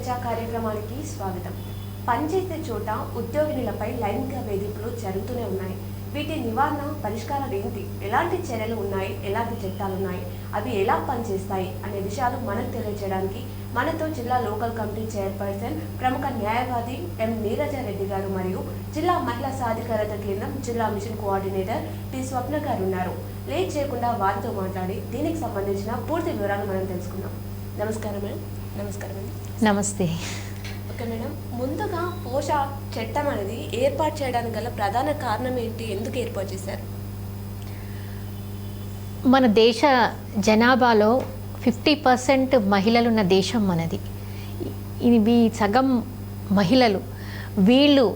కార్యక్రమానికి స్వాగతం. పనిచేసే చోట ఉద్యోగినులపై లైంగిక వేధింపులు జరుగుతూనే ఉన్నాయి. వీటి నివారణ పరిష్కారాలు ఏంటి? ఎలాంటి చర్యలు ఉన్నాయి? ఎలాంటి చట్టాలు ఉన్నాయి? అవి ఎలా పనిచేస్తాయి? అనే విషయాలు మనకు తెలియజేయడానికి మనతో జిల్లా లోకల్ కమిటీ చైర్పర్సన్ ప్రముఖ న్యాయవాది ఎం. నీరజారెడ్డి గారు మరియు జిల్లా మహిళా సాధికారత కేంద్రం జిల్లా మిషన్ కోఆర్డినేటర్ టి. స్వప్న గారు ఉన్నారు. లేట్ చేయకుండా వారితో మాట్లాడి దీనికి సంబంధించిన పూర్తి వివరాలు మనం తెలుసుకుందాం. నమస్కారం మేడం నమస్కారం అండి. నమస్తే. ఓకే మేడం ముందుగా పోషా చట్టం అనేది ఏర్పాటు చేయడానికి గల ప్రధాన కారణం ఏంటి? ఎందుకు ఏర్పాటు చేశారు? మన దేశ జనాభాలో ఫిఫ్టీ పర్సెంట్ మహిళలు ఉన్న దేశం మనది. ఇది సగం మహిళలు. వీళ్ళు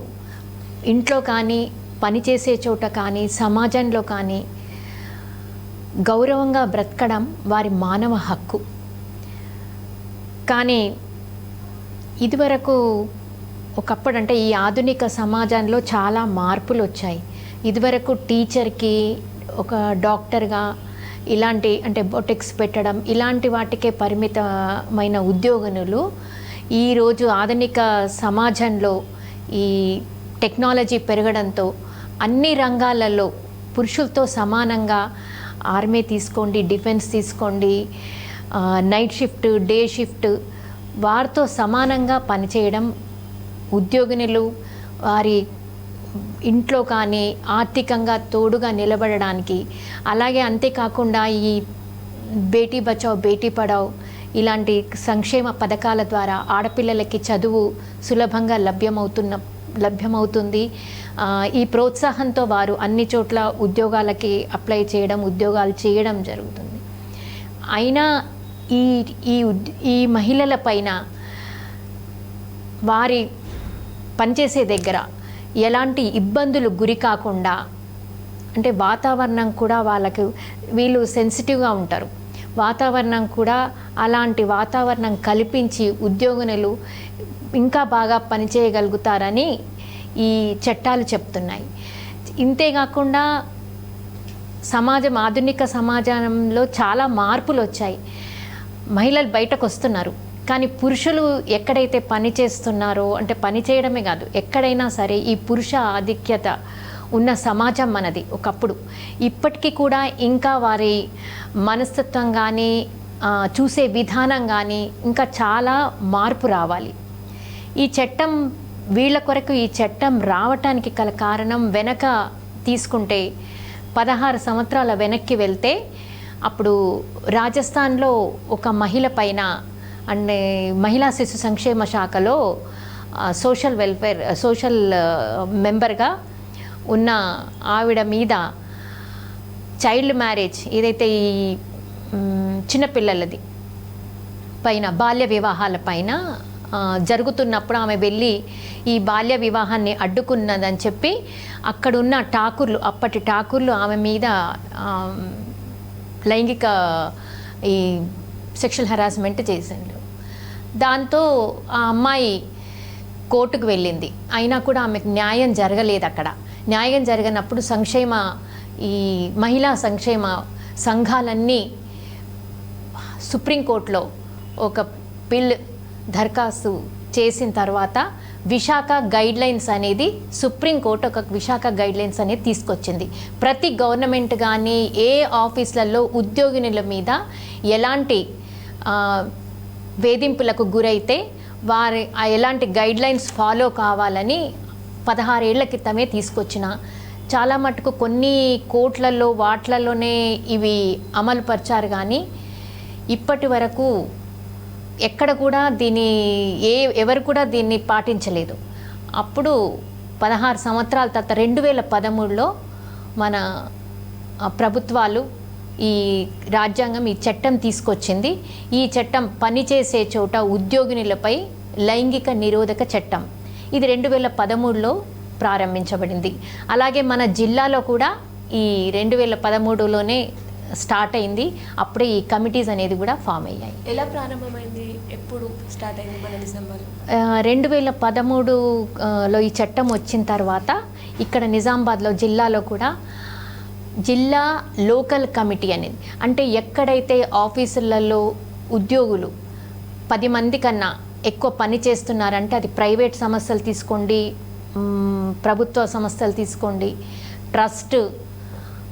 ఇంట్లో కానీ పనిచేసే చోట కానీ సమాజంలో కానీ గౌరవంగా బ్రతకడం వారి మానవ హక్కు. కానీ ఇదివరకు ఒకప్పుడు అంటే ఈ ఆధునిక సమాజంలో చాలా మార్పులు వచ్చాయి ఇదివరకు టీచర్కి ఒక డాక్టర్గా ఇలాంటి అంటే బొటెక్స్ పెట్టడం ఇలాంటి వాటికే పరిమితమైన ఉద్యోగనులు ఈరోజు ఆధునిక సమాజంలో ఈ టెక్నాలజీ పెరగడంతో అన్ని రంగాలలో పురుషులతో సమానంగా ఆర్మీ తీసుకోండి డిఫెన్స్ తీసుకోండి నైట్ షిఫ్ట్ డే షిఫ్ట్ వారితో సమానంగా పనిచేయడం ఉద్యోగినులు వారి ఇంట్లో కానీ ఆర్థికంగా తోడుగా నిలబడడానికి అలాగే అంతేకాకుండా ఈ బేటీ బచావ్ బేటీ పడావ్ ఇలాంటి సంక్షేమ పథకాల ద్వారా ఆడపిల్లలకి చదువు సులభంగా లభ్యమవుతున్న లభ్యమవుతుంది. ఈ ప్రోత్సాహంతో వారు అన్ని చోట్ల ఉద్యోగాలకి అప్లై చేయడం ఉద్యోగాలు చేయడం జరుగుతుంది. అయినా ఈ ఈ ఈ మహిళల పైన వారి పనిచేసే దగ్గర ఎలాంటి ఇబ్బందులు గురి కాకుండా అంటే వాతావరణం కూడా వాళ్ళకు వీళ్ళు సెన్సిటివ్గా ఉంటారు. వాతావరణం కూడా అలాంటి వాతావరణం కల్పించి ఉద్యోగునులు ఇంకా బాగా పనిచేయగలుగుతారని ఈ చట్టాలు చెప్తున్నాయి. ఇంతేకాకుండా సమాజం ఆధునిక సమాజంలో చాలా మార్పులు వచ్చాయి. మహిళలు బయటకు వస్తున్నారు. కానీ పురుషులు ఎక్కడైతే పని చేస్తున్నారో అంటే పని చేయడమే కాదు ఎక్కడైనా సరే ఈ పురుష ఆధిక్యత ఉన్న సమాజం మనది ఒకప్పుడు. ఇప్పటికీ కూడా ఇంకా వారి మనస్తత్వం కానీ చూసే విధానం కానీ ఇంకా చాలా మార్పు రావాలి. ఈ చట్టం వీళ్ళ కొరకు ఈ చట్టం రావటానికి గల కారణం వెనక తీసుకుంటే పదహారు సంవత్సరాల వెనక్కి వెళ్తే అప్పుడు రాజస్థాన్లో ఒక మహిళ పైన అంటే మహిళా శిశు సంక్షేమ శాఖలో సోషల్ వెల్ఫేర్ సోషల్ మెంబర్గా ఉన్న ఆవిడ మీద చైల్డ్ మ్యారేజ్ ఏదైతే ఈ చిన్నపిల్లలది పైన బాల్య వివాహాల పైన జరుగుతున్నప్పుడు ఆమె వెళ్ళి ఈ బాల్య వివాహాన్ని అడ్డుకున్నదని చెప్పి అక్కడున్న ఠాకూర్లు అప్పటి ఠాకూర్లు ఆమె మీద లైంగిక ఈ సెక్షువల్ హెరాస్మెంట్ చేసిండు. దాంతో ఆ అమ్మాయి కోర్టుకు వెళ్ళింది. అయినా కూడా ఆమెకు న్యాయం జరగలేదు అక్కడ. న్యాయం జరగనప్పుడు సంక్షేమ ఈ మహిళా సంక్షేమ సంఘాలన్నీ సుప్రీంకోర్టులో ఒక బిల్ దరఖాస్తు చేసిన తర్వాత విశాఖ గైడ్ లైన్స్ అనేది సుప్రీంకోర్టు ఒక విశాఖ గైడ్ లైన్స్ అనేది తీసుకొచ్చింది. ప్రతి గవర్నమెంట్ కానీ ఏ ఆఫీసులలో ఉద్యోగినుల మీద ఎలాంటి వేధింపులకు గురైతే వారి ఎలాంటి గైడ్ లైన్స్ ఫాలో కావాలని పదహారేళ్ళ క్రితమే తీసుకొచ్చిన. చాలా మటుకు కొన్ని కోట్లలో వాట్లలోనే ఇవి అమలుపరిచారు కానీ ఇప్పటి వరకు ఎక్కడ కూడా దీన్ని ఏ ఎవరు కూడా దీన్ని పాటించలేదు. అప్పుడు పదహారు సంవత్సరాల తర్వాత రెండు వేల పదమూడులో మన ప్రభుత్వాలు ఈ రాజ్యాంగం ఈ చట్టం తీసుకొచ్చింది. ఈ చట్టం పనిచేసే చోట ఉద్యోగినులపై లైంగిక నిరోధక చట్టం. ఇది రెండు వేల పదమూడులో ప్రారంభించబడింది. అలాగే మన జిల్లాలో కూడా ఈ రెండు వేల పదమూడులోనే స్టార్ట్ అయింది. అప్పుడే ఈ కమిటీస్ అనేది కూడా ఫామ్ అయ్యాయి. ఎలా ప్రారంభమైంది? ఎప్పుడు స్టార్ట్ అయింది మన డిసెంబర్? రెండు వేల పదమూడులో ఈ చట్టం వచ్చిన తర్వాత ఇక్కడ నిజామాబాద్లో జిల్లాలో కూడా జిల్లా లోకల్ కమిటీ అనేది అంటే ఎక్కడైతే ఆఫీసులలో ఉద్యోగులు పది మంది కన్నా ఎక్కువ పని చేస్తున్నారంటే అది ప్రైవేట్ సంస్థలు తీసుకోండి ప్రభుత్వ సంస్థలు తీసుకోండి trust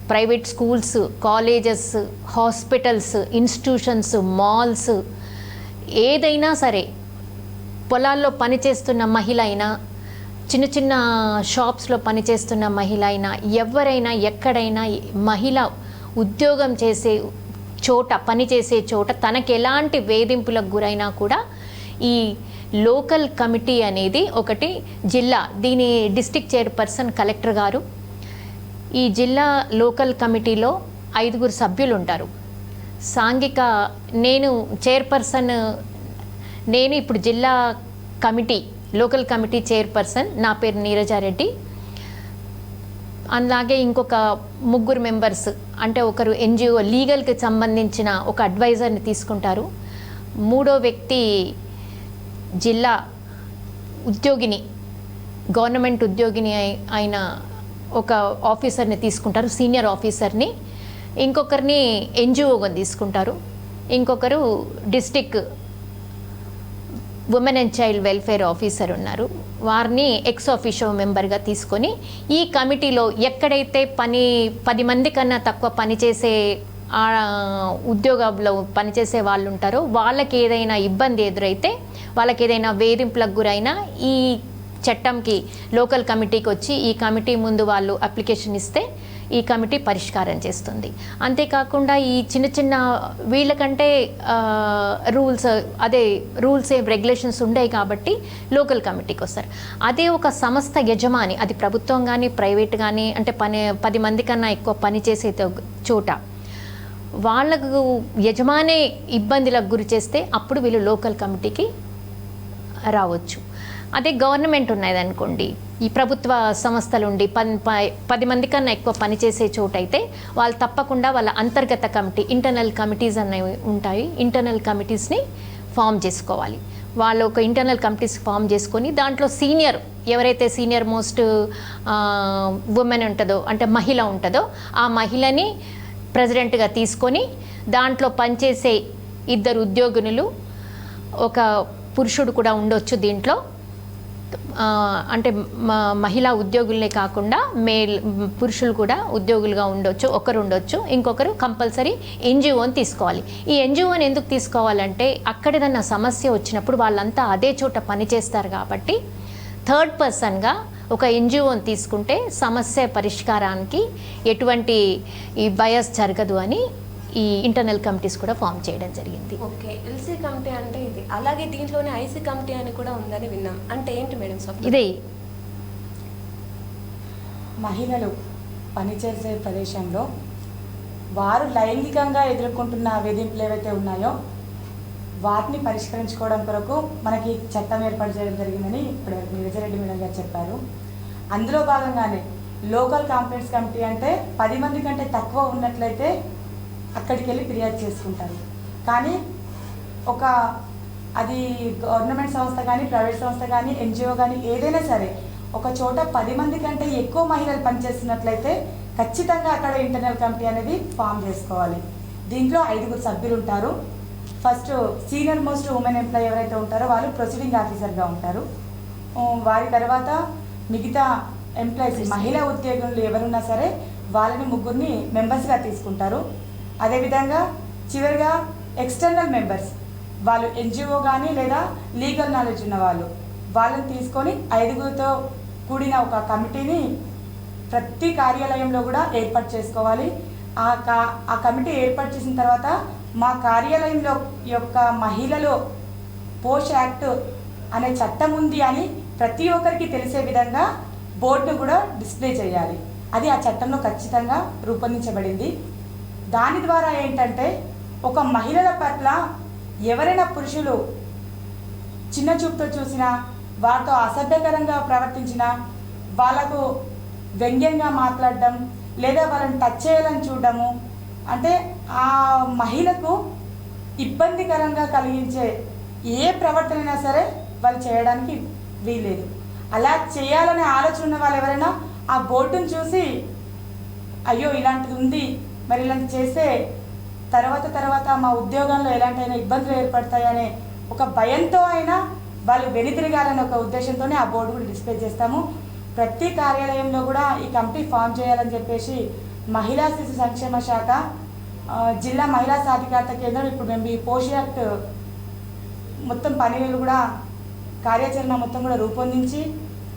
private schools colleges hospitals institutions malls ఏదైనా సరే పొలాల్లో పనిచేస్తున్న మహిళ అయినా చిన్న చిన్న షాప్స్లో పనిచేస్తున్న మహిళ అయినా ఎవరైనా ఎక్కడైనా మహిళ ఉద్యోగం చేసే చోట పనిచేసే చోట తనకి ఎలాంటి వేధింపులకు గురైనా కూడా ఈ లోకల్ కమిటీ అనేది ఒకటి జిల్లా దీని డిస్టిక్ చైర్పర్సన్ కలెక్టర్ గారు ఈ జిల్లా లోకల్ కమిటీలో ఐదుగురు సభ్యులు ఉంటారు సాంఘిక నేను చైర్పర్సన్ నేను ఇప్పుడు జిల్లా కమిటీ లోకల్ కమిటీ చైర్పర్సన్ నా పేరు నీరజారెడ్డి. అలాగే ఇంకొక ముగ్గురు మెంబర్స్ అంటే ఒకరు ఎన్జిఓ లీగల్కి సంబంధించిన ఒక అడ్వైజర్ని తీసుకుంటారు. మూడో వ్యక్తి జిల్లా ఉద్యోగిని గవర్నమెంట్ ఉద్యోగిని అయిన ఒక ఆఫీసర్ని తీసుకుంటారు సీనియర్ ఆఫీసర్ని. ఇంకొకరిని ఎన్జిఓగా తీసుకుంటారు. ఇంకొకరు district women and child welfare officer ఉన్నారు. వారిని ఎక్స్ ఆఫీషో మెంబర్గా తీసుకొని ఈ కమిటీలో ఎక్కడైతే పని పది మంది కన్నా తక్కువ పనిచేసే ఉద్యోగంలో పనిచేసే వాళ్ళు ఉంటారో వాళ్ళకి ఏదైనా ఇబ్బంది ఎదురైతే వాళ్ళకి ఏదైనా వేధింపులకు గురైనా ఈ చట్టంకి లోకల్ కమిటీకి వచ్చి ఈ కమిటీ ముందు వాళ్ళు అప్లికేషన్ ఇస్తే ఈ కమిటీ పరిష్కారం చేస్తుంది. అంతేకాకుండా ఈ చిన్న చిన్న వీళ్ళకంటే రూల్స్ అదే రూల్స్ ఏం రెగ్యులేషన్స్ ఉండేవి కాబట్టి లోకల్ కమిటీకి వస్తారు. అదే ఒక సంస్థ యజమాని అది ప్రభుత్వం కానీ ప్రైవేట్ కానీ అంటే పని పది మంది కన్నా ఎక్కువ పని చేసే చోట వాళ్ళకు యజమానే ఇబ్బందులకు గురి చేస్తే అప్పుడు వీళ్ళు లోకల్ కమిటీకి రావచ్చు. అదే గవర్నమెంట్ ఉన్నది అనుకోండి. ఈ ప్రభుత్వ సంస్థలు ఉండి పన్ ప- పది మంది కన్నా ఎక్కువ పనిచేసే చోటు అయితే వాళ్ళు తప్పకుండా వాళ్ళ అంతర్గత కమిటీ ఇంటర్నల్ కమిటీస్ అనేవి ఉంటాయి. ఇంటర్నల్ కమిటీస్ని ఫామ్ చేసుకోవాలి. వాళ్ళు ఒక ఇంటర్నల్ కమిటీస్ ఫామ్ చేసుకొని దాంట్లో సీనియర్ ఎవరైతే సీనియర్ మోస్ట్ ఉమెన్ ఉంటుందో అంటే మహిళ ఉంటుందో ఆ మహిళని ప్రెసిడెంట్గా తీసుకొని దాంట్లో పనిచేసే ఇద్దరు ఉద్యోగినులు ఒక పురుషుడు కూడా ఉండొచ్చు దీంట్లో. అంటే మ- మహిళా ఉద్యోగులనే కాకుండా మేల్ పురుషులు కూడా ఉద్యోగులుగా ఉండొచ్చు ఒకరు ఉండొచ్చు ఇంకొకరు కంపల్సరీ ఎన్జిఓని తీసుకోవాలి. ఈ ఎన్జిఓని ఎందుకు తీసుకోవాలంటే అక్కడ ఏదన్నా సమస్య వచ్చినప్పుడు వాళ్ళంతా అదే చోట పనిచేస్తారు కాబట్టి థర్డ్ పర్సన్గా ఒక ఎన్జిఓని తీసుకుంటే సమస్య పరిష్కారానికి ఎటువంటి ఈ బయస్ జరగదు అని ఈ ఇంటర్నల్ కమిటీస్ కూడా ఫామ్ చేయడం జరిగింది. ఓకే ఎల్సీ కమిటీ అంటే ఇది. అలాగే దీంట్లోనే ఐసీ కమిటీ అని కూడా ఉందని విన్నాం. అంటే ఏంటి మేడం ఇదే. మహిళలు పనిచేసే ప్రదేశంలో వారు లైంగికంగా ఎదుర్కొంటున్న వేధింపులు ఏవైతే ఉన్నాయో వాటిని పరిష్కరించుకోవడం కొరకు మనకి చట్టం ఏర్పాటు చేయడం జరిగిందని ఇప్పుడు నిరజరెడ్డి మేడం గారు చెప్పారు. అందులో భాగంగానే లోకల్ కాంప్లైంట్స్ కమిటీ అంటే పది మంది కంటే తక్కువ ఉన్నట్లయితే అక్కడికి వెళ్ళి ఫిర్యాదు చేసుకుంటారు. కానీ ఒక అది గవర్నమెంట్ సంస్థ కానీ ప్రైవేట్ సంస్థ కానీ ఎన్జిఓ కానీ ఏదైనా సరే ఒక చోట పది మంది కంటే ఎక్కువ మహిళలు పనిచేస్తున్నట్లయితే ఖచ్చితంగా అక్కడ ఇంటర్నల్ కమిటీ అనేది ఫామ్ చేసుకోవాలి. దీంట్లో ఐదుగురు సభ్యులు ఉంటారు. First senior most women employee ఎవరైతే ఉంటారో వాళ్ళు ప్రొసీడింగ్ ఆఫీసర్గా ఉంటారు. వారి తర్వాత మిగతా ఎంప్లాయీస్ మహిళా ఉద్యోగులు ఎవరున్నా సరే వాళ్ళని ముగ్గురిని మెంబర్స్గా తీసుకుంటారు. అదేవిధంగా చివరిగా ఎక్స్టర్నల్ మెంబర్స్ వాళ్ళు ఎన్జిఓ కానీ లేదా లీగల్ నాలెడ్జ్ ఉన్న వాళ్ళు వాళ్ళని తీసుకొని ఐదుగురితో కూడిన ఒక కమిటీని ప్రతి కార్యాలయంలో కూడా ఏర్పాటు చేసుకోవాలి. ఆ కా ఆ కమిటీ ఏర్పాటు చేసిన తర్వాత మా కార్యాలయంలో యొక్క మహిళలు పోష్ యాక్ట్ అనే చట్టం ఉంది అని ప్రతి ఒక్కరికి తెలిసే విధంగా బోర్డును కూడా డిస్ప్లే చేయాలి. అది ఆ చట్టంలో ఖచ్చితంగా రూపొందించబడింది. దాని ద్వారా ఏంటంటే ఒక మహిళల పట్ల ఎవరైనా పురుషులు చిన్న చూపుతో చూసినా వారితో అసభ్యకరంగా ప్రవర్తించినా వాళ్ళకు వ్యంగ్యంగా మాట్లాడడం లేదా వాళ్ళని టచ్ చేయాలని చూడడము అంటే ఆ మహిళకు ఇబ్బందికరంగా కలిగించే ఏ ప్రవర్తన అయినా సరే వాళ్ళు చేయడానికి వీలేదు అలా చేయాలనే ఆలోచన ఉన్న వాళ్ళు ఎవరైనా ఆ బోర్డును చూసి అయ్యో ఇలాంటిది ఉంది మరి ఇలాంటి చేస్తే తర్వాత తర్వాత మా ఉద్యోగంలో ఎలాంటైనా ఇబ్బందులు ఏర్పడతాయనే ఒక భయంతో అయినా వాళ్ళు వెనుతిరగాలని ఒక ఉద్దేశంతోనే ఆ బోర్డు కూడా డిస్ప్లే చేస్తాము. ప్రతి కార్యాలయంలో కూడా ఈ కమిటీ ఫామ్ చేయాలని చెప్పేసి మహిళా శిశు సంక్షేమ శాఖ జిల్లా మహిళా సాధికారత కేంద్రం ఇప్పుడు మేము ఈ పోషియాక్ట్ మొత్తం పనిలు కూడా కార్యాచరణ మొత్తం కూడా రూపొందించి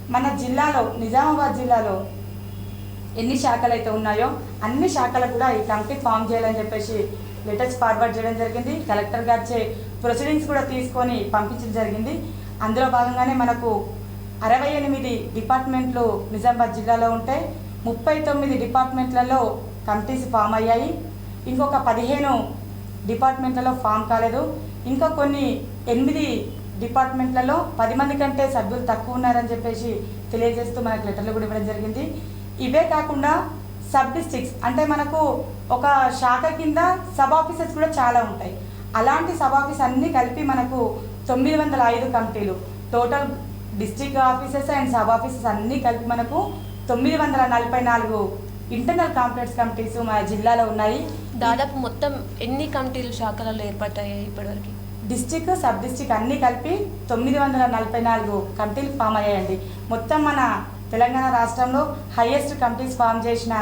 మన జిల్లాలో నిజామాబాద్ జిల్లాలో ఎన్ని శాఖలు అయితే ఉన్నాయో అన్ని శాఖలు కూడా ఈ కమిటీ ఫామ్ చేయాలని చెప్పేసి లెటర్స్ ఫార్వర్డ్ చేయడం జరిగింది. కలెక్టర్ గారిచే ప్రొసీడింగ్స్ కూడా తీసుకొని పంపించడం జరిగింది. అందులో భాగంగానే మనకు అరవై ఎనిమిది డిపార్ట్మెంట్లు నిజామాబాద్ జిల్లాలో ఉంటే ముప్పై తొమ్మిది డిపార్ట్మెంట్లలో కమిటీస్ ఫామ్ అయ్యాయి. ఇంకొక పదిహేను డిపార్ట్మెంట్లలో ఫామ్ కాలేదు. ఇంకా కొన్ని ఎనిమిది డిపార్ట్మెంట్లలో పది మంది కంటే సభ్యులు తక్కువ ఉన్నారని చెప్పేసి తెలియజేస్తూ మనకు లెటర్లు కూడా ఇవ్వడం జరిగింది. ఇవే కాకుండా సబ్ డిస్ట్రిక్ట్స్ అంటే మనకు ఒక శాఖ కింద సబ్ ఆఫీసెస్ కూడా చాలా ఉంటాయి. అలాంటి సబ్ ఆఫీస్ అన్నీ కలిపి మనకు తొమ్మిది వందల ఐదు కమిటీలు. Total district offices and sub offices అన్నీ కలిపి మనకు తొమ్మిది వందల నలభై నాలుగు ఇంటర్నల్ కాంప్లెక్స్ కమిటీస్ మన జిల్లాలో ఉన్నాయి. దాదాపు మొత్తం ఎన్ని కమిటీలు శాఖలలో ఏర్పడ్డాయి ఇప్పటివరకు? డిస్టిక్ సబ్ డిస్టిక్ అన్నీ కలిపి తొమ్మిది వందల నలభై నాలుగు కమిటీలు ఫామ్ అయ్యాయండి. మొత్తం మన తెలంగాణ రాష్ట్రంలో హైయెస్ట్ కమిటీస్ ఫామ్ చేసిన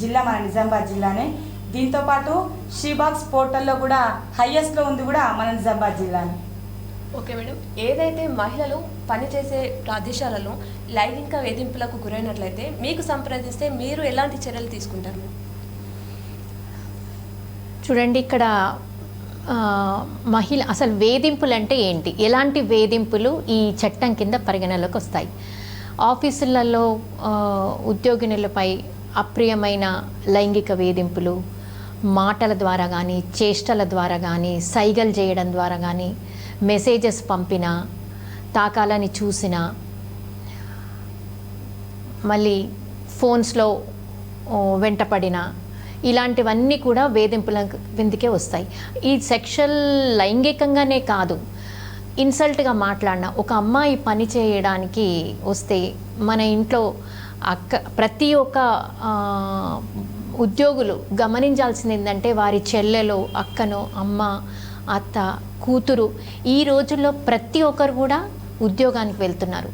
జిల్లా మన నిజామాబాద్ జిల్లానే. దీంతోపాటు షీబాక్స్ పోర్టల్లో కూడా హైయెస్ట్లో ఉంది కూడా మన నిజామాబాద్ జిల్లానే. Okay madam. ఏదైతే మహిళలు పనిచేసే ప్రదేశాలలో లైంగిక వేధింపులకు గురైనట్లయితే మీకు సంప్రదిస్తే మీరు ఎలాంటి చర్యలు తీసుకుంటారు? మేడం? చూడండి ఇక్కడ మహిళ అసలు వేధింపులు అంటే ఏంటి? ఎలాంటి వేధింపులు ఈ చట్టం కింద పరిగణలోకి వస్తాయి? ఆఫీసులలో ఉద్యోగినులపై అప్రియమైన లైంగిక వేధింపులు మాటల ద్వారా కానీ చేష్టల ద్వారా కానీ సైగలు చేయడం ద్వారా కానీ మెసేజెస్ పంపిన తాకాలని చూసిన మళ్ళీ ఫోన్స్లో వెంటపడిన ఇలాంటివన్నీ కూడా వేధింపుల కిందకే వస్తాయి. ఈ సెక్షువల్ లైంగికంగానే కాదు ఇన్సల్ట్గా మాట్లాడిన ఒక అమ్మాయి పని చేయడానికి వస్తే మన ఇంట్లో అక్క ప్రతి ఒక్క ఉద్యోగులు గమనించాల్సింది ఏంటంటే వారి చెల్లెలో అక్కనో అమ్మ అత్త కూతురు ఈ రోజుల్లో ప్రతి ఒక్కరు కూడా ఉద్యోగానికి వెళ్తున్నారు.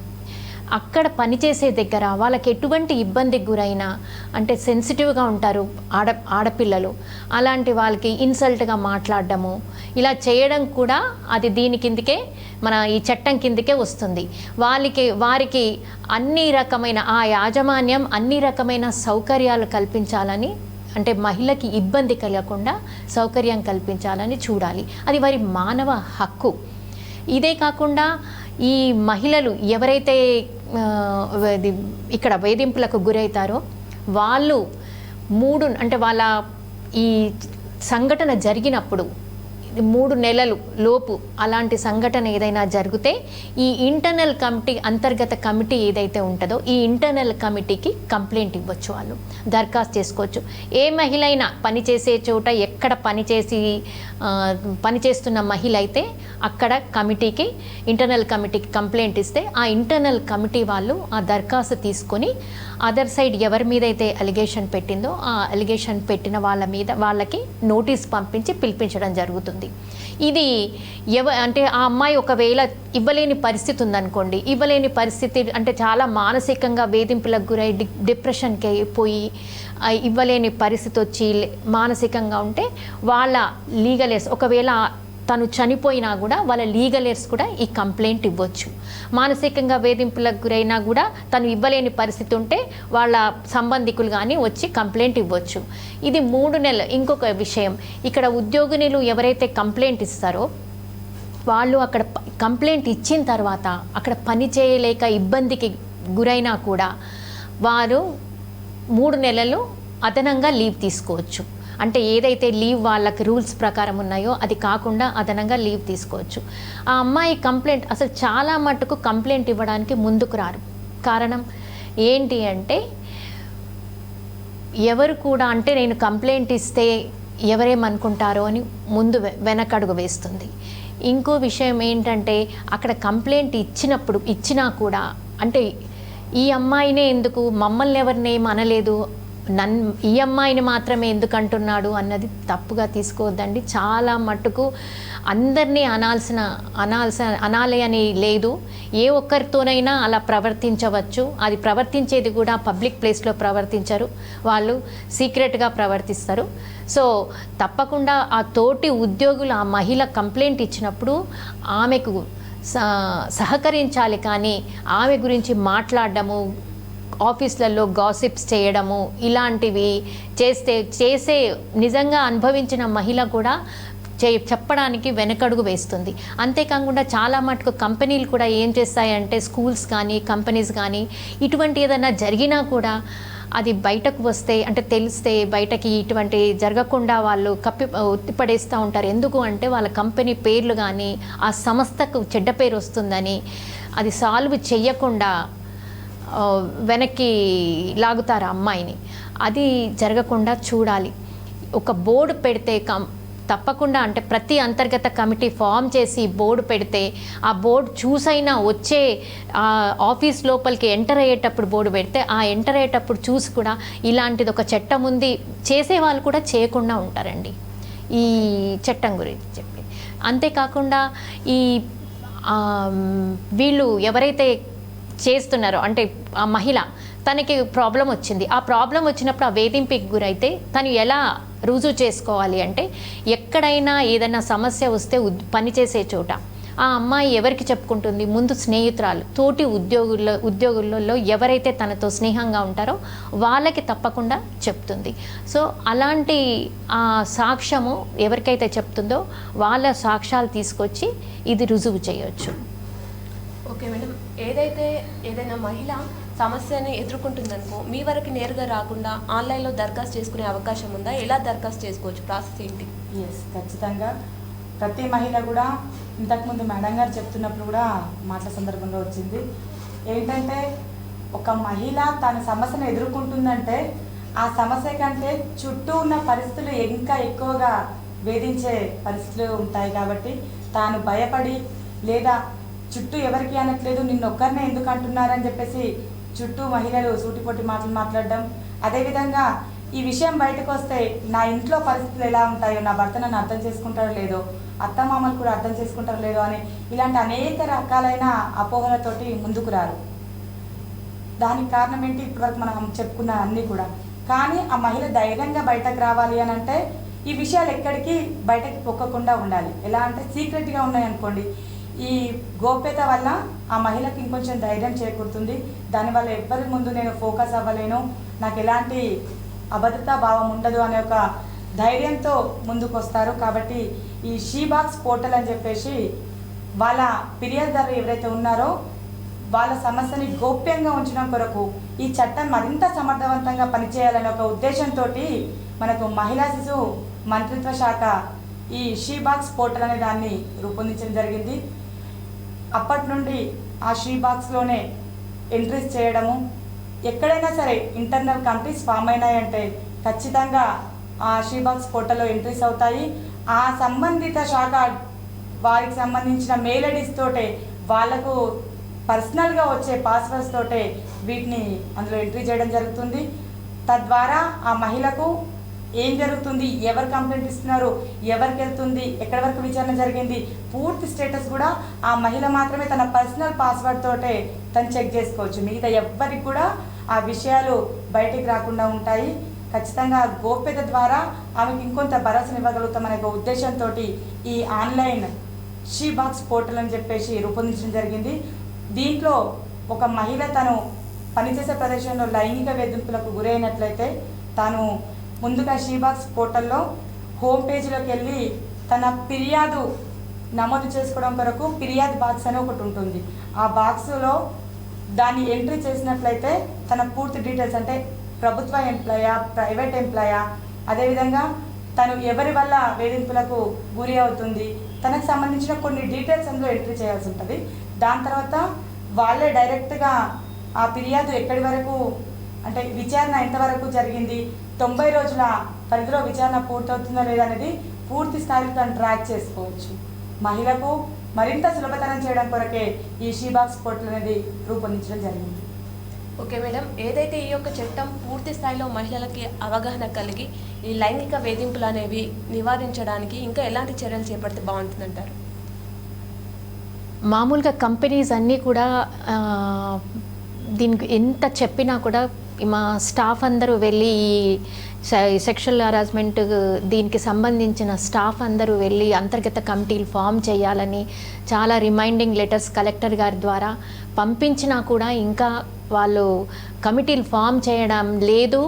అక్కడ పనిచేసే దగ్గర వాళ్ళకి ఎటువంటి ఇబ్బందికి గురైనా అంటే సెన్సిటివ్గా ఉంటారు ఆడ ఆడపిల్లలు. అలాంటి వాళ్ళకి ఇన్సల్ట్గా మాట్లాడడము ఇలా చేయడం కూడా అది దీని కిందకే మన ఈ చట్టం కిందకే వస్తుంది. వాళ్ళకి వారికి అన్ని రకమైన ఆ యాజమాన్యం అన్ని రకమైన సౌకర్యాలు కల్పించాలని అంటే మహిళకి ఇబ్బంది కలగకుండా సౌకర్యం కల్పించాలని చూడాలి. అది వారి మానవ హక్కు. ఇదే కాకుండా ఈ మహిళలు ఎవరైతే ఇక్కడ వేధింపులకు గురవుతారో వాళ్ళు మూడు అంటే వాళ్ళ ఈ సంఘటన జరిగినప్పుడు మూడు నెలలు లోపు అలాంటి సంఘటన ఏదైనా జరిగితే ఈ ఇంటర్నల్ కమిటీ అంతర్గత కమిటీ ఏదైతే ఉంటుందో ఈ ఇంటర్నల్ కమిటీకి కంప్లైంట్ ఇవ్వచ్చు వాళ్ళు దరఖాస్తు చేసుకోవచ్చు. ఏ మహిళ అయినా పనిచేసే చోట ఎక్కడ పనిచేసి పనిచేస్తున్న మహిళ అయితే అక్కడ కమిటీకి ఇంటర్నల్ కమిటీకి కంప్లైంట్ ఇస్తే ఆ ఇంటర్నల్ కమిటీ వాళ్ళు ఆ దరఖాస్తు తీసుకొని అదర్ సైడ్ ఎవరి మీద అయితే అలిగేషన్ పెట్టిందో ఆ అలిగేషన్ పెట్టిన వాళ్ళ మీద వాళ్ళకి నోటీస్ పంపించి పిలిపించడం జరుగుతుంది. ఇది ఎవ అంటే ఆ అమ్మాయి ఒకవేళ ఇవ్వలేని పరిస్థితి ఉందనుకోండి ఇవ్వలేని పరిస్థితి అంటే చాలా మానసికంగా వేధింపులకు గురై డి డిప్రెషన్కి అయిపోయి ఇవ్వలేని పరిస్థితి వచ్చి మానసికంగా ఉంటే వాళ్ళ లీగలేస్ ఒకవేళ తను చనిపోయినా కూడా వాళ్ళ లీగలేర్స్ కూడా ఈ కంప్లైంట్ ఇవ్వచ్చు. మానసికంగా వేధింపులకు గురైనా కూడా తను ఇవ్వలేని పరిస్థితి ఉంటే వాళ్ళ సంబంధికులు కానీ వచ్చి కంప్లైంట్ ఇవ్వచ్చు. ఇది మూడు నెలలు ఇంకొక విషయం. ఇక్కడ ఉద్యోగినులు ఎవరైతే కంప్లైంట్ ఇస్తారో వాళ్ళు అక్కడ కంప్లైంట్ ఇచ్చిన తర్వాత అక్కడ పని చేయలేక ఇబ్బందికి గురైనా కూడా వారు మూడు నెలలు అదనంగా లీవ్ తీసుకోవచ్చు. అంటే ఏదైతే లీవ్ వాళ్ళకి రూల్స్ ప్రకారం ఉన్నాయో అది కాకుండా అదనంగా లీవ్ తీసుకోవచ్చు. ఆ అమ్మాయి కంప్లైంట్ అసలు చాలా మట్టుకు కంప్లైంట్ ఇవ్వడానికి ముందుకు రారు. కారణం ఏంటి అంటే ఎవరు కూడా అంటే నేను కంప్లైంట్ ఇస్తే ఎవరేమనుకుంటారో అని ముందు వె- వెనకడుగు వేస్తుంది. ఇంకో విషయం ఏంటంటే అక్కడ కంప్లైంట్ ఇచ్చినప్పుడు ఇచ్చినా కూడా అంటే ఈ అమ్మాయినే ఎందుకు మమ్మల్ని ఎవరిని ఏం అనలేదు నన్ ఈ అమ్మాయిని మాత్రమే ఎందుకు అంటున్నాడు అన్నది తప్పుగా తీసుకోవద్దండి. చాలా మట్టుకు అందరినీ అనాల్సిన అనాల్సిన అనాలి అని లేదు. ఏ ఒక్కరితోనైనా అలా ప్రవర్తించవచ్చు. అది ప్రవర్తించేది కూడా పబ్లిక్ ప్లేస్లో ప్రవర్తించరు. వాళ్ళు సీక్రెట్గా ప్రవర్తిస్తారు. సో తప్పకుండా ఆ తోటి ఉద్యోగులు ఆ మహిళ కంప్లైంట్ ఇచ్చినప్పుడు ఆమెకు స- సహకరించాలి కానీ ఆమె గురించి మాట్లాడడము ఆఫీస్లలో గాసిప్స్ చేయడము ఇలాంటివి చేస్తే చేసే నిజంగా అనుభవించిన మహిళ కూడా చే చెప్పడానికి వెనకడుగు వేస్తుంది. అంతేకాకుండా చాలా మటుకు కంపెనీలు కూడా ఏం చేస్తాయంటే స్కూల్స్ కానీ కంపెనీస్ కానీ ఇటువంటి ఏదైనా జరిగినా కూడా అది బయటకు వస్తే అంటే తెలిస్తే బయటకి ఇటువంటి జరగకుండా వాళ్ళు కప్పి ఉత్తిపడేస్తూ ఉంటారు. ఎందుకు అంటే వాళ్ళ కంపెనీ పేర్లు కానీ ఆ సంస్థకు చెడ్డ పేరు వస్తుందని అది సాల్వ్ చేయకుండా వెనక్కి లాగుతారు అమ్మాయిని. అది జరగకుండా చూడాలి. ఒక బోర్డు పెడితే కం తప్పకుండా అంటే ప్రతి అంతర్గత కమిటీ ఫామ్ చేసి బోర్డు పెడితే ఆ బోర్డు చూసైనా వచ్చే ఆ ఆఫీస్ లోపలికి ఎంటర్ అయ్యేటప్పుడు బోర్డు పెడితే ఆ ఎంటర్ అయ్యేటప్పుడు చూసి కూడా ఇలాంటిది ఒక చట్టం ఉంది. చేసే వాళ్ళు కూడా చేయకుండా ఉంటారండి. ఈ చట్టం గురించి చెప్పి. అంతేకాకుండా ఈ వీళ్ళు ఎవరైతే చేస్తున్నారు. అంటే ఆ మహిళ తనకి ప్రాబ్లం వచ్చింది. ఆ ప్రాబ్లం వచ్చినప్పుడు ఆ వేధింపుకి గురైతే తను ఎలా రుజువు చేసుకోవాలి అంటే ఎక్కడైనా ఏదైనా సమస్య వస్తే ఉద్- పనిచేసే చోట ఆ అమ్మాయి ఎవరికి చెప్పుకుంటుంది? ముందు స్నేహితురాలు. తోటి ఉద్యోగుల్లో ఉద్యోగులలో ఎవరైతే తనతో స్నేహంగా ఉంటారో వాళ్ళకి తప్పకుండా చెప్తుంది. సో అలాంటి ఆ సాక్ష్యము ఎవరికైతే చెప్తుందో వాళ్ళ సాక్ష్యాలు తీసుకొచ్చి ఇది రుజువు చేయొచ్చు. ఓకే మేడం ఏదైతే ఏదైనా మహిళ సమస్యని ఎదుర్కొంటుందనుకో మీ వరకు నేరుగా రాకుండా ఆన్లైన్లో దరఖాస్తు చేసుకునే అవకాశం ఉందా? ఎలా దరఖాస్తు చేసుకోవచ్చు? ప్రాసెస్ ఏంటి? ఎస్ ఖచ్చితంగా. ప్రతి మహిళ కూడా ఇంతకుముందు మేడం గారు చెప్తున్నప్పుడు కూడా మాటల సందర్భంగా వచ్చింది. ఏంటంటే ఒక మహిళ తన సమస్యను ఎదుర్కొంటుందంటే ఆ సమస్య కంటే చుట్టూ ఉన్న పరిస్థితులు ఇంకా ఎక్కువగా వేధించే పరిస్థితులు ఉంటాయి కాబట్టి తాను భయపడి లేదా చుట్టూ ఎవరికి అనట్లేదు నిన్ను ఒక్కరినే ఎందుకు అంటున్నారని చెప్పేసి చుట్టూ మహిళలు సూటిపోటి మాటలు మాట్లాడడం. అదేవిధంగా ఈ విషయం బయటకు వస్తే నా ఇంట్లో పరిస్థితులు ఎలా ఉంటాయో నా భర్త నన్ను అర్థం చేసుకుంటారో లేదో అత్తమామలు కూడా అర్థం చేసుకుంటారో లేదో అని ఇలాంటి అనేక రకాలైన అపోహలతోటి ముందుకు రారు. దానికి కారణం ఏంటి? ఇప్పటివరకు మనం చెప్పుకున్న అన్నీ కూడా. కానీ ఆ మహిళ ధైర్యంగా బయటకు రావాలి అని అంటే ఈ విషయాలు ఎక్కడికి బయటకు పొక్కకుండా ఉండాలి. ఎలా అంటే సీక్రెట్గా ఉన్నాయనుకోండి. ఈ గోప్యత వల్ల ఆ మహిళకి ఇంకొంచెం ధైర్యం చేకూరుతుంది. దానివల్ల ఎవ్వరి ముందు నేను ఫోకస్ అవ్వలేను. నాకు ఎలాంటి అభద్రతా భావం ఉండదు అనే ఒక ధైర్యంతో ముందుకు వస్తారు కాబట్టి ఈ షీబాక్స్ పోర్టల్ అని చెప్పేసి వాళ్ళ ఫిర్యాదుదారు ఎవరైతే ఉన్నారో వాళ్ళ సమస్యని గోప్యంగా ఉంచడం కొరకు ఈ చట్టం మరింత సమర్థవంతంగా పనిచేయాలనే ఒక ఉద్దేశంతో మనకు మహిళా శిశు మంత్రిత్వ శాఖ ఈ షీబాక్స్ పోర్టల్ అనే దాన్ని రూపొందించడం జరిగింది. అప్పటి నుండి ఆ షీ బాక్స్లోనే ఎంట్రీస్ చేయడము. ఎక్కడైనా సరే ఇంటర్నల్ కంట్రీస్ ఫామ్ అయినాయంటే ఖచ్చితంగా ఆ షీ బాక్స్ పోర్టల్లో ఎంట్రీస్ అవుతాయి. ఆ సంబంధిత శాఖ వారికి సంబంధించిన మెయిల్ ఐడీస్ తోటే వాళ్ళకు పర్సనల్గా వచ్చే పాస్వర్డ్స్ తోటే వీటిని అందులో ఎంట్రీ చేయడం జరుగుతుంది. తద్వారా ఆ మహిళకు ఏం జరుగుతుంది? ఎవరు కంప్లైంట్ ఇస్తున్నారు? ఎవరికి వెళ్తుంది? ఎక్కడి వరకు విచారణ జరిగింది? పూర్తి స్టేటస్ కూడా ఆ మహిళ మాత్రమే తన పర్సనల్ పాస్వర్డ్ తోటే తను చెక్ చేసుకోవచ్చు. మిగతా ఎవ్వరికి కూడా ఆ విషయాలు బయటికి రాకుండా ఉంటాయి. ఖచ్చితంగా గోప్యత ద్వారా ఆమెకి ఇంకొంత భరోసానివ్వగలుగుతామనే ఒక ఉద్దేశంతో ఈ ఆన్లైన్ షీ బాక్స్ పోర్టల్ అని చెప్పేసి రూపొందించడం జరిగింది. దీంట్లో ఒక మహిళ తను పనిచేసే ప్రదేశంలో లైంగిక వేధింపులకు గురైనట్లయితే తాను ముందుగా షీబాక్స్ పోర్టల్లో హోమ్ పేజీలోకి వెళ్ళి తన ఫిర్యాదు నమోదు చేసుకోవడం కొరకు ఫిర్యాదు బాక్స్ అని ఒకటి ఉంటుంది. ఆ బాక్స్లో దాన్ని ఎంట్రీ చేసినట్లయితే తన పూర్తి డీటెయిల్స్ అంటే ప్రభుత్వ ఎంప్లాయా ప్రైవేట్ ఎంప్లాయా అదేవిధంగా తను ఎవరి వల్ల వేధింపులకు గురి అవుతుంది తనకు సంబంధించిన కొన్ని డీటెయిల్స్ అందులో ఎంట్రీ చేయాల్సి ఉంటుంది. దాని తర్వాత వాళ్ళే డైరెక్ట్గా ఆ ఫిర్యాదు ఎక్కడి వరకు అంటే విచారణ ఎంతవరకు జరిగింది? తొంభై రోజుల పరిధిలో విచారణ పూర్తవుతుందా లేదా అనేది పూర్తి స్థాయిలో తను ట్రాక్ చేసుకోవచ్చు. మహిళకు మరింత సులభతరం చేయడం కొరకే ఈ షీబాక్స్ పోర్టల్ అనేది రూపొందించడం జరిగింది. Okay madam. ఏదైతే ఈ యొక్క చట్టం పూర్తి స్థాయిలో మహిళలకి అవగాహన కలిగి ఈ లైంగిక వేధింపులు అనేవి నివారించడానికి ఇంకా ఎలాంటి చర్యలు చేపడితే బాగుంటుందంటారు? మామూలుగా కంపెనీస్ అన్నీ కూడా దీనికి ఎంత చెప్పినా కూడా మా స్టాఫ్ అందరూ వెళ్ళి ఈ సెక్షువల్ హరాస్మెంట్ దీనికి సంబంధించిన స్టాఫ్ అందరూ వెళ్ళి అంతర్గత కమిటీలు ఫామ్ చేయాలని చాలా రిమైండింగ్ లెటర్స్ కలెక్టర్ గారి ద్వారా పంపించినా కూడా ఇంకా వాళ్ళు కమిటీలు ఫామ్ చేయడం లేదు.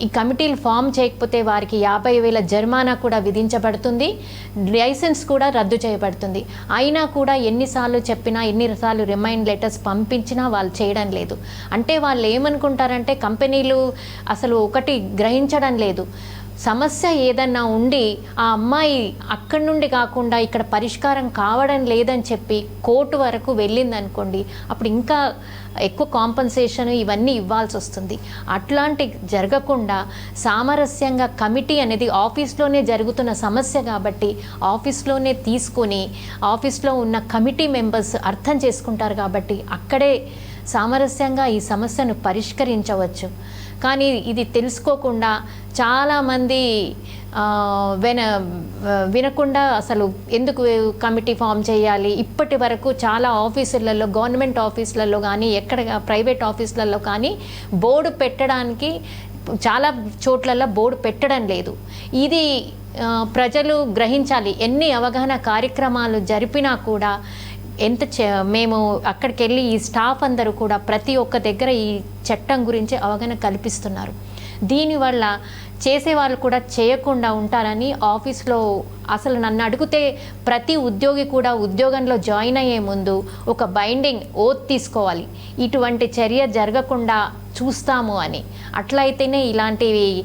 ఈ కమిటీలు ఫామ్ చేయకపోతే వారికి యాభై వేల జరిమానా కూడా విధించబడుతుంది. లైసెన్స్ కూడా రద్దు చేయబడుతుంది. అయినా కూడా ఎన్నిసార్లు చెప్పినా ఎన్నిసార్లు రిమైండ్ లెటర్స్ పంపించినా వాళ్ళు చేయడం లేదు. అంటే వాళ్ళు ఏమనుకుంటారంటే కంపెనీలు అసలు ఒకటి గ్రహించడం లేదు. సమస్య ఏదన్నా ఉండి ఆ అమ్మాయి అక్కడి నుండి కాకుండా ఇక్కడ పరిష్కారం కావడం లేదని చెప్పి కోర్టు వరకు వెళ్ళిందనుకోండి అప్పుడు ఇంకా ఎక్కువ కాంపన్సేషన్ ఇవన్నీ ఇవ్వాల్సి వస్తుంది. అట్లాంటి జరగకుండా సామరస్యంగా కమిటీ అనేది ఆఫీస్లోనే జరుగుతున్న సమస్య కాబట్టి ఆఫీస్లోనే తీసుకొని ఆఫీస్లో ఉన్న కమిటీ మెంబర్స్ అర్థం చేసుకుంటారు కాబట్టి అక్కడే సామరస్యంగా ఈ సమస్యను పరిష్కరించవచ్చు. కానీ ఇది తెలుసుకోకుండా చాలామంది విన వినకుండా అసలు ఎందుకు కమిటీ ఫామ్ చేయాలి? ఇప్పటి వరకు చాలా ఆఫీసులలో గవర్నమెంట్ ఆఫీసులలో కానీ ఎక్కడ ప్రైవేట్ ఆఫీసులలో కానీ బోర్డు పెట్టడానికి చాలా చోట్లలో బోర్డు పెట్టడం లేదు. ఇది ప్రజలు గ్రహించాలి. ఎన్ని అవగాహన కార్యక్రమాలు జరిపినా కూడా ఎంత మేము అక్కడికి వెళ్ళి ఈ స్టాఫ్ అందరూ కూడా ప్రతి ఒక్క దగ్గర ఈ చట్టం గురించి అవగాహన కల్పిస్తున్నారు. దీనివల్ల చేసేవాళ్ళు కూడా చేయకుండా ఉంటారని ఆఫీస్లో అసలు నన్ను అడిగితే ప్రతి ఉద్యోగి కూడా ఉద్యోగంలో జాయిన్ అయ్యే ముందు ఒక బైండింగ్ ఓత్ తీసుకోవాలి. ఇటువంటి చర్య జరగకుండా చూస్తాము అని. అట్లయితేనే ఇలాంటివి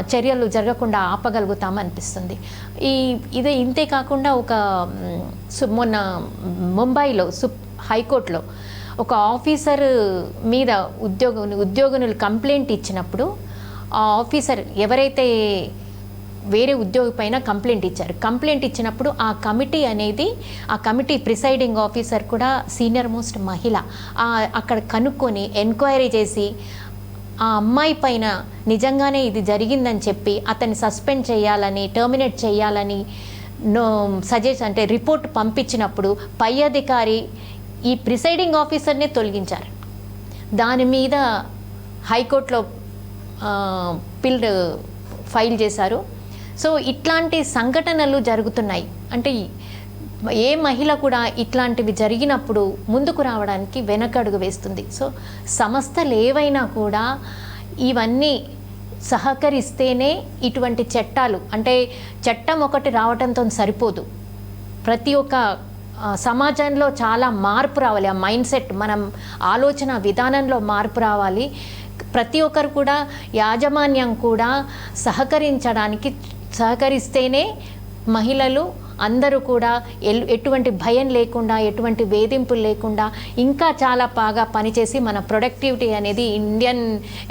చర్యలు జరగకుండా ఆపగలుగుతాం అనిపిస్తుంది. ఈ ఇది ఇంతే కాకుండా ఒక సు- మొన్న ముంబైలో సుప్ హైకోర్టులో ఒక ఆఫీసర్ మీద ఉద్యోగ ఉద్యోగులు కంప్లైంట్ ఇచ్చినప్పుడు ఆ ఆఫీసర్ ఎవరైతే వేరే ఉద్యోగి పైన కంప్లైంట్ ఇచ్చారు కంప్లైంట్ ఇచ్చినప్పుడు ఆ కమిటీ అనేది ఆ కమిటీ ప్రిసైడింగ్ ఆఫీసర్ కూడా సీనియర్ మోస్ట్ మహిళ అక్కడ కనుక్కొని ఎంక్వైరీ చేసి ఆ అమ్మాయి పైన నిజంగానే ఇది జరిగిందని చెప్పి అతన్ని సస్పెండ్ చేయాలని టర్మినేట్ చేయాలని నో సజెస్ట్ అంటే రిపోర్ట్ పంపించినప్పుడు పై అధికారి ఈ ప్రిసైడింగ్ ఆఫీసర్నే తొలగించారు. దాని మీద హైకోర్టులో పిల్ ఫైల్ చేశారు. సో ఇట్లాంటి సంఘటనలు జరుగుతున్నాయి. అంటే ఏ మహిళ కూడా ఇట్లాంటివి జరిగినప్పుడు ముందుకు రావడానికి వెనకడుగు వేస్తుంది. సో సంస్థలు ఏవైనా కూడా ఇవన్నీ సహకరిస్తేనే ఇటువంటి చట్టాలు అంటే చట్టం ఒకటి రావడంతో సరిపోదు. ప్రతి ఒక్క సమాజంలో చాలా మార్పు రావాలి. ఆ మైండ్ సెట్ మనం ఆలోచన విధానంలో మార్పు రావాలి. ప్రతి ఒక్కరు కూడా యాజమాన్యం కూడా సహకరించడానికి సహకరిస్తేనే మహిళలు అందరూ కూడా ఎల్ ఎటువంటి భయం లేకుండా ఎటువంటి వేధింపులు లేకుండా ఇంకా చాలా బాగా పనిచేసి మన ప్రొడక్టివిటీ అనేది ఇండియన్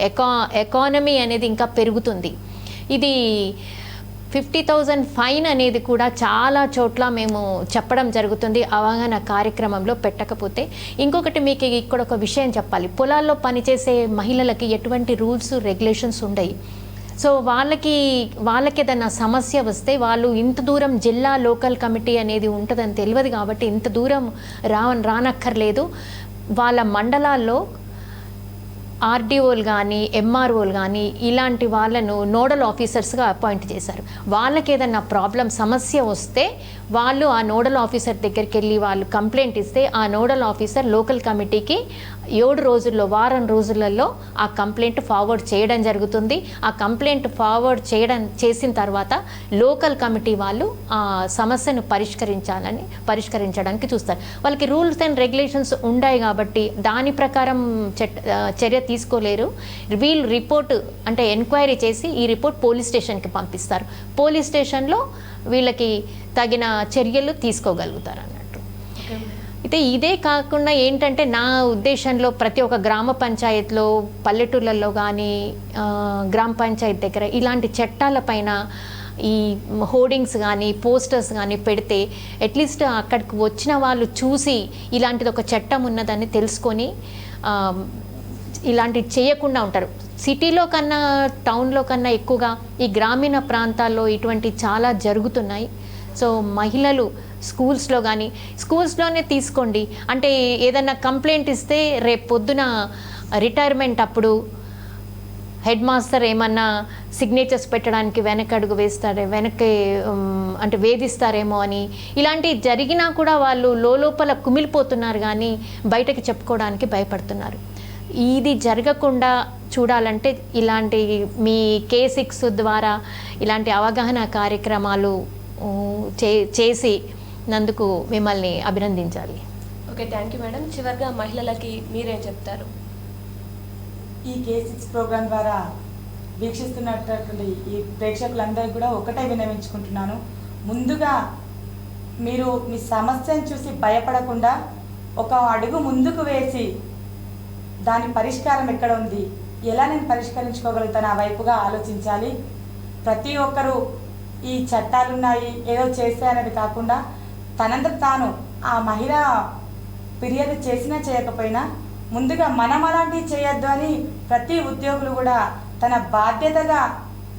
ఎకా ఎకానమీ అనేది ఇంకా పెరుగుతుంది. ఇది ఫిఫ్టీ థౌజండ్ ఫైన్ అనేది కూడా చాలా చోట్ల మేము చెప్పడం జరుగుతుంది అవగాహన కార్యక్రమంలో పెట్టకపోతే. ఇంకొకటి మీకు ఇక్కడ ఒక విషయం చెప్పాలి. పొలాల్లో పనిచేసే మహిళలకి ఎటువంటి రూల్స్ రెగ్యులేషన్స్ ఉండయి. సో వాళ్ళకి వాళ్ళకి ఏదైనా సమస్య వస్తే వాళ్ళు ఇంత దూరం జిల్లా లోకల్ కమిటీ అనేది ఉంటుందని తెలియదు కాబట్టి ఇంత దూరం రా రానక్కర్లేదు. వాళ్ళ మండలాల్లో ఆర్డీఓలు కానీ ఎంఆర్ఓలు కానీ ఇలాంటి వాళ్ళను నోడల్ ఆఫీసర్స్గా అపాయింట్ చేశారు. వాళ్ళకి ఏదన్నా ప్రాబ్లం సమస్య వస్తే వాళ్ళు ఆ నోడల్ ఆఫీసర్ దగ్గరికి వెళ్ళి వాళ్ళు కంప్లైంట్ ఇస్తే ఆ నోడల్ ఆఫీసర్ లోకల్ కమిటీకి ఏడు రోజుల్లో వారం రోజులలో ఆ కంప్లైంట్ ఫార్వర్డ్ చేయడం జరుగుతుంది. ఆ కంప్లైంట్ ఫార్వర్డ్ చేయడం చేసిన తర్వాత లోకల్ కమిటీ వాళ్ళు ఆ సమస్యను పరిష్కరించాలని పరిష్కరించడానికి చూస్తారు. వాళ్ళకి రూల్స్ అండ్ రెగ్యులేషన్స్ ఉన్నాయి కాబట్టి దాని ప్రకారం చర్య తీసుకోలేరు. వీళ్ళు రిపోర్ట్ అంటే ఎంక్వైరీ చేసి ఈ రిపోర్ట్ పోలీస్ స్టేషన్కి పంపిస్తారు. పోలీస్ స్టేషన్లో వీళ్ళకి తగిన చర్యలు తీసుకోగలుగుతారు అన్నట్టు అయితే ఇదే కాకుండా ఏంటంటే నా ఉద్దేశంలో ప్రతి ఒక్క గ్రామ పంచాయత్లో పల్లెటూళ్ళల్లో కానీ గ్రామ పంచాయత్ దగ్గర ఇలాంటి చట్టాలపైన ఈ హోర్డింగ్స్ కానీ పోస్టర్స్ కానీ పెడితే అట్లీస్ట్ అక్కడికి వచ్చిన వాళ్ళు చూసి ఇలాంటిది ఒక చట్టం ఉన్నదని తెలుసుకొని ఇలాంటివి చేయకుండా ఉంటారు. సిటీలో కన్నా టౌన్లో కన్నా ఎక్కువగా ఈ గ్రామీణ ప్రాంతాల్లో ఇటువంటి చాలా జరుగుతున్నాయి. సో మహిళలు స్కూల్స్లో కానీ స్కూల్స్లోనే తీసుకోండి. అంటే ఏదన్నా కంప్లైంట్ ఇస్తే రేపు పొద్దున రిటైర్మెంట్ అప్పుడు హెడ్ మాస్టర్ ఏమన్నా సిగ్నేచర్స్ పెట్టడానికి వెనకడుగు వేస్తారే వెనక్కి అంటే వేధిస్తారేమో అని ఇలాంటివి జరిగినా కూడా వాళ్ళు లోపల కుమిలిపోతున్నారు కానీ బయటకి చెప్పుకోవడానికి భయపడుతున్నారు. ఇది జరగకుండా చూడాలంటే ఇలాంటి మీ కే సిక్స్ ద్వారా ఇలాంటి అవగాహన కార్యక్రమాలు చే చేసి నందుకు మిమ్మల్ని అభినందించాలి. Okay thank you madam. చివరిగా మహిళలకి మీరేం చెప్తారు. ఈ కే సిక్స్ ప్రోగ్రాం ద్వారా వీక్షిస్తున్నటువంటి ఈ ప్రేక్షకులందరికీ కూడా ఒకటే వినవించుకుంటున్నాను ముందుగా మీరు మీ సమస్యను చూసి భయపడకుండా ఒక అడుగు ముందుకు వేసి దాని పరిష్కారం ఎక్కడ ఉంది? ఎలా నేను పరిష్కరించుకోగలుగుతాను? ఆ వైపుగా ఆలోచించాలి. ప్రతి ఒక్కరూ ఈ చట్టాలున్నాయి ఏదో చేస్తాయనేది కాకుండా తనంత తాను ఆ మహిళ ఫిర్యాదు చేసినా చేయకపోయినా ముందుగా మనం అలాంటివి చేయొద్దు అని ప్రతి ఉద్యోగులు కూడా తన బాధ్యతగా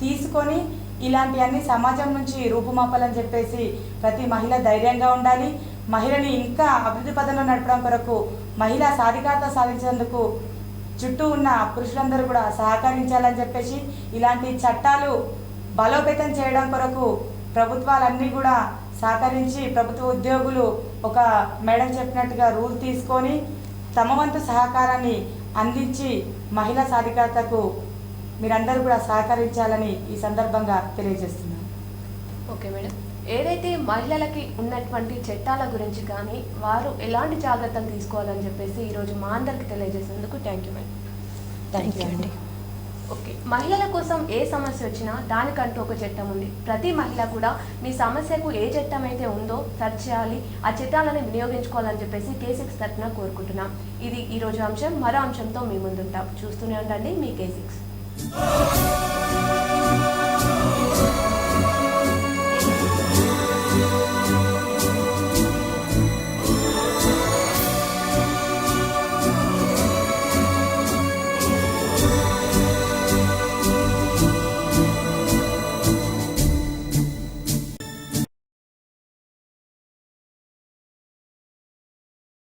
తీసుకొని ఇలాంటివన్నీ సమాజం నుంచి రూపుమాపాలని చెప్పేసి ప్రతి మహిళ ధైర్యంగా ఉండాలి. మహిళని ఇంకా అభివృద్ధి పదంలో నడపడం కొరకు మహిళా సాధికారత సాధించేందుకు చుట్టూ ఉన్న పురుషులందరూ కూడా సహకరించాలని చెప్పేసి ఇలాంటి చట్టాలు బలోపేతం చేయడం కొరకు ప్రభుత్వాలన్నీ కూడా సహకరించి ప్రభుత్వ ఉద్యోగులు ఒక మేడం చెప్పినట్టుగా రూల్ తీసుకొని తమ వంతు సహకారాన్ని అందించి మహిళా సాధికారతకు మీరందరూ కూడా సహకరించాలని ఈ సందర్భంగా తెలియజేస్తున్నాను. Okay madam. ఏదైతే మహిళలకి ఉన్నటువంటి చట్టాల గురించి కానీ వారు ఎలాంటి జాగ్రత్తలు తీసుకోవాలని చెప్పేసి ఈరోజు మా అందరికి తెలియజేసినందుకు thank you madam thank you అండి. ఓకే మహిళల కోసం ఏ సమస్య వచ్చినా దానికంటూ ఒక చట్టం ఉంది. ప్రతి మహిళ కూడా మీ సమస్యకు ఏ చట్టం అయితే ఉందో సెర్చ్ చేయాలి ఆ చట్టాలను వినియోగించుకోవాలని చెప్పేసి కేసిక్స్ తరఫున కోరుకుంటున్నాం. ఇది ఈరోజు అంశం. మరో అంశంతో మీ ముందుంటాం. చూస్తూనే ఉండండి మీ కేసిక్స్